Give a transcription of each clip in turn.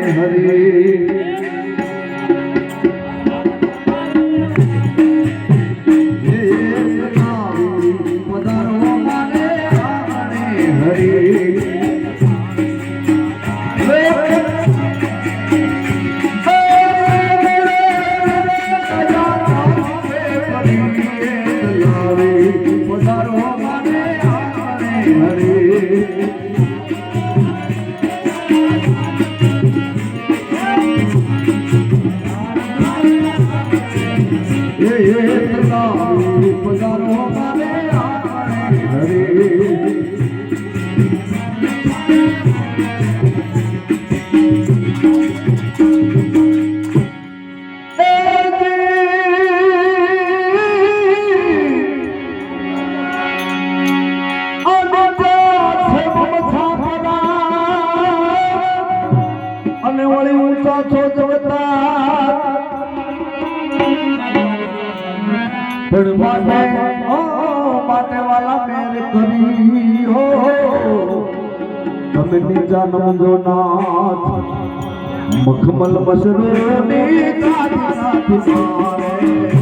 હરી વળી ઊંચો છો જગતા પણ માટે ઓ માટે વાલા મેર કરી, હો તમે નીચા નમજો નાથ, મખમલ મશરૂની કાઢી નાખી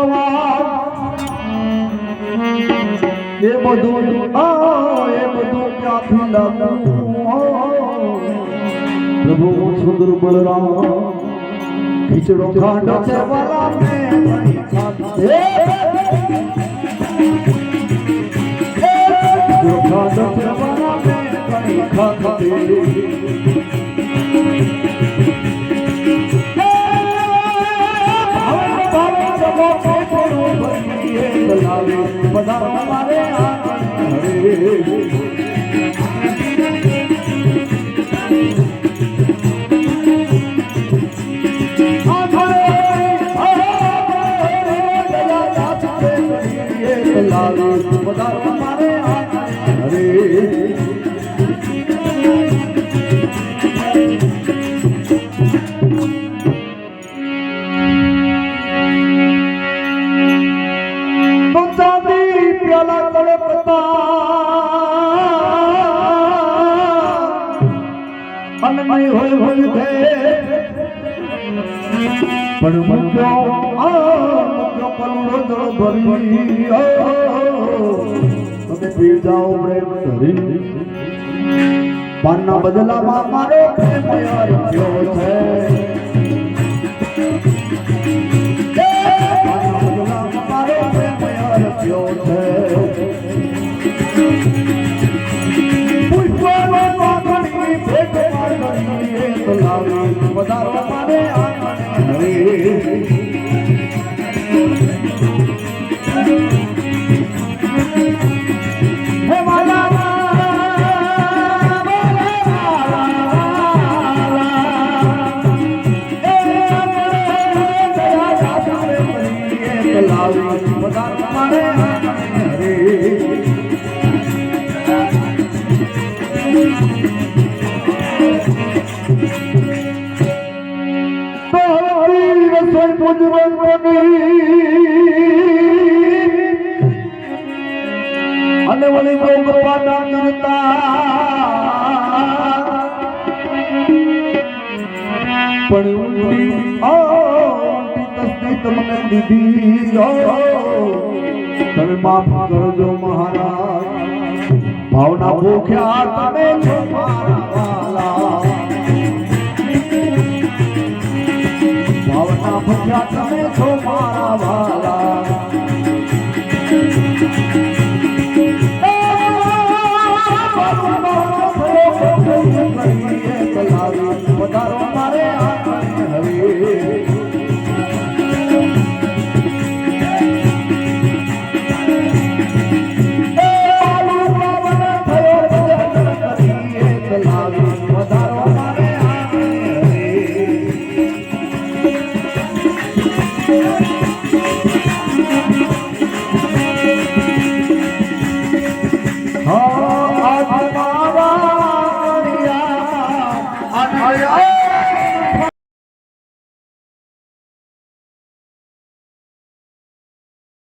પૂરીને પકવાન એ બધું આ એ બધું ક્યાંથી લાવું પ્રભુ હું સુંદર બળરામ ખીચડો ખાંડો છે વાલા મે એ ખીચડો વાલા તળપતા. અને નહીં હોય હોય છે પણ મૂક્યો મૂક્યો કરુણો જળ ભરી. તમે પી જાઓ પ્રેમ ધરી. પાનના બદલામાં મારો પ્રેમ છે. Amén. અને વળી ગોપાના કરતા પણ ઊંડી તમને દીધી તમે માફ કરજો મહારાજ ભાવના ભૂખ્યા તમે વધારો